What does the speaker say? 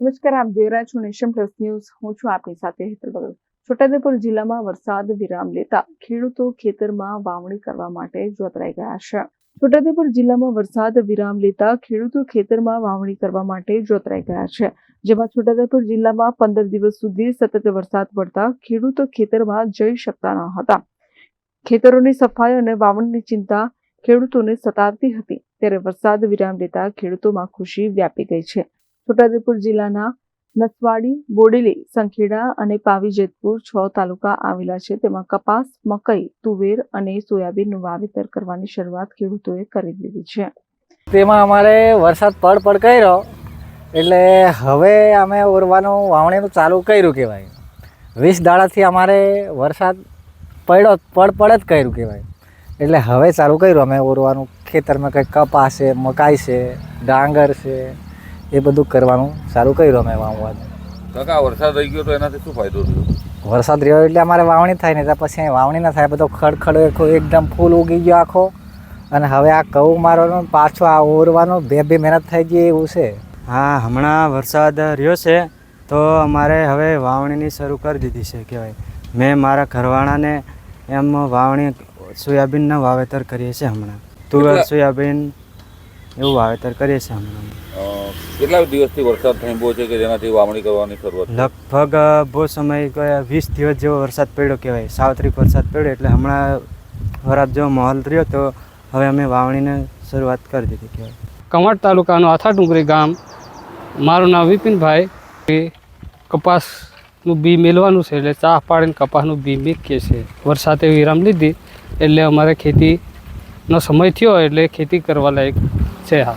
નમસ્કાર, આપ જોઈ રહ્યા છો નેશન પ્લસ ન્યૂઝ. હું છું આપની સાથે હેતલ બગલ છોટાઉદેપુર જિલ્લામાં વરસાદ વિરામ લેતા ખેડૂતો ખેતરમાં વાવણી કરવા માટે જોતરાઈ ગયા છે. છોટાઉદેપુર જિલ્લામાં વરસાદ વિરામ લેતા ખેડૂતો ખેતરમાં વાવણી કરવા માટે જોતરાઈ ગયા છે. જેમાં છોટાઉદેપુર જિલ્લામાં પંદર દિવસ સુધી સતત વરસાદ પડતા ખેડૂતો ખેતરમાં જઈ શકતા ન હતા. ખેતરોની સફાઈ અને વાવણીની ચિંતા ખેડૂતોને સતાવતી હતી. ત્યારે વરસાદ વિરામ લેતા ખેડૂતોમાં ખુશી વ્યાપી ગઈ છે. છોટાઉદેપુર જિલ્લાના નસવાડી, બોડેલી, સંખેડા અને પાવી જેતપુર છ તાલુકા આવેલા છે. તેમાં કપાસ, મકઈ, તુવેર અને સોયાબીનનું વાવેતર કરવાની શરૂઆત ખેડૂતોએ કરી દીધી છે. તેમાં અમારે વરસાદ પડ પડ કર્યો એટલે હવે અમે ઓરવાનું વાવણીનું ચાલુ કર્યું કહેવાય. વીસ દાડાથી અમારે વરસાદ પડ્યો, પડ પડ જ કર્યું કહેવાય. એટલે હવે ચાલુ કર્યું અમે ઓરવાનું ખેતરમાં કંઈક કપાસ છે, મકાઈ છે, ડાંગર છે એ બધું કરવાનું ચાલુ કર્યું અમે વાવવાનું કાકા વરસાદ રહી ગયો તો એનાથી શું ફાયદો થયો? વરસાદ રહ્યો એટલે અમારે વાવણી થાય ને તો પછી અહીં વાવણી ના થાય બધો ખડખડ આખો એકદમ ફૂલ ઉગી ગયો આખો. અને હવે આ કઉ મારવાનું પાછો આ ઓરવાનો બે બે મહેનત થઈ ગઈ એવું છે. હા હમણાં વરસાદ રહ્યો છે તો અમારે હવે વાવણીની શરૂ કરી દીધી છે કહેવાય. મેં મારા ઘરવાળાને એમ વાવણી સોયાબીનના વાવેતર કરીએ છીએ હમણાં. તુવેર સોયાબીન એવું વાવેતર કરીએ છીએ હમણાં. કેટલા દિવસથી વરસાદ થંભો છે કે જેનાથી વાવણી કરવાની શરૂઆત લગભગ બહુ સમય ગયા વીસ દિવસ જેવો વરસાદ પડ્યો કહેવાય. સાવત્રિક વરસાદ પડ્યો એટલે હમણાં વરાપ જેવો માહોલ રહ્યો તો હવે અમે વાવણીને શરૂઆત કરી દીધી કહેવાય. કવાંટ તાલુકાનું આથા ડુંગરી ગામ. મારું નામ વિપિનભાઈ. કપાસનું બી મેળવાનું છે એટલે ચા પાડીને કપાસનું બી મેકીએ છીએ. વરસાદે વિરામ લીધી એટલે અમારે ખેતીનો સમય થયો એટલે ખેતી કરવા લાયક છે હા